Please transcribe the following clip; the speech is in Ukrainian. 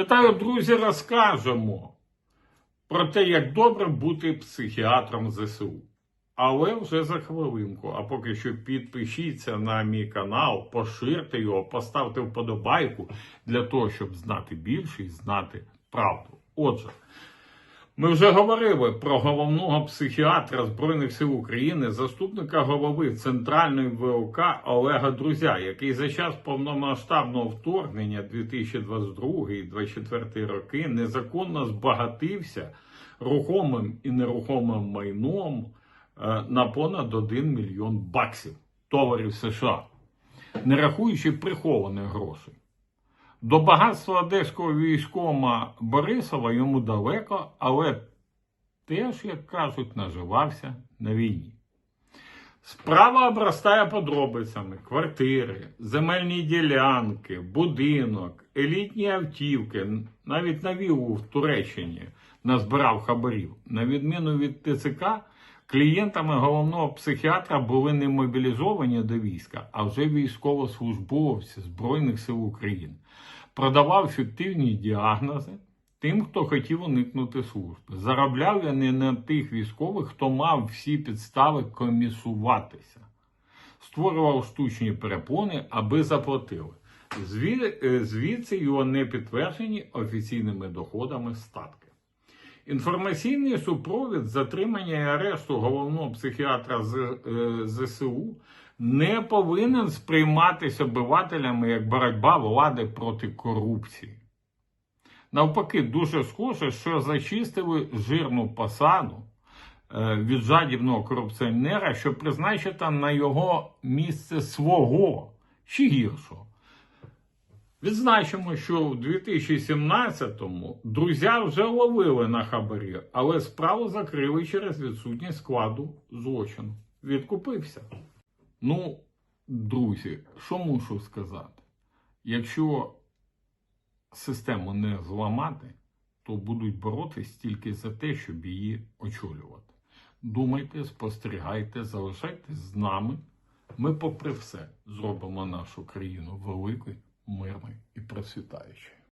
Вітаю, друзі, розкажемо про те, як добре бути психіатром ЗСУ. Але вже за хвилинку. А поки що підпишіться на мій канал, поширте його, поставте вподобайку для того, щоб знати більше і знати правду. Отже, ми вже говорили про головного психіатра Збройних сил України, заступника голови Центральної ВОК Олега Друзя, який за час повномасштабного вторгнення 2022-2024 роки незаконно збагатився рухомим і нерухомим майном е, на понад 1 мільйон баксів доларів США, не рахуючи прихованих грошей. До багатства одеського військома Борисова йому далеко, але теж, як кажуть, наживався на війні. Справа обростає подробицями: квартири, земельні ділянки, будинок, елітні автівки, навіть на віллу в Туреччині назбирав хабарів. На відміну від ТЦК, клієнтами головного психіатра були не мобілізовані до війська, а вже військовослужбовці Збройних сил України. Продавав фіктивні діагнози тим, хто хотів уникнути служби. Заробляв я не на тих військових, хто мав всі підстави комісуватися. Створював штучні перепони, аби заплатили. Е, Звідси його не підтверджені офіційними доходами статки. Інформаційний супровід затримання і арешту головного психіатра е, ЗСУ не повинен сприйматися обивателями як боротьба влади проти корупції. Навпаки, дуже схоже, що зачистили жирну посаду е, від жадібного корупціонера, щоб призначити на його місце свого чи гіршого. Відзначимо, що в 2017-му друзя вже ловили на хабарі, але справу закрили через відсутність складу злочину. Відкупився. Ну, друзі, що мушу сказати? Якщо систему не зламати, то будуть боротись тільки за те, щоб її очолювати. Думайте, спостерігайте, залишайтесь з нами. Ми, попри все, зробимо нашу країну великою, мирною і процвітаючою.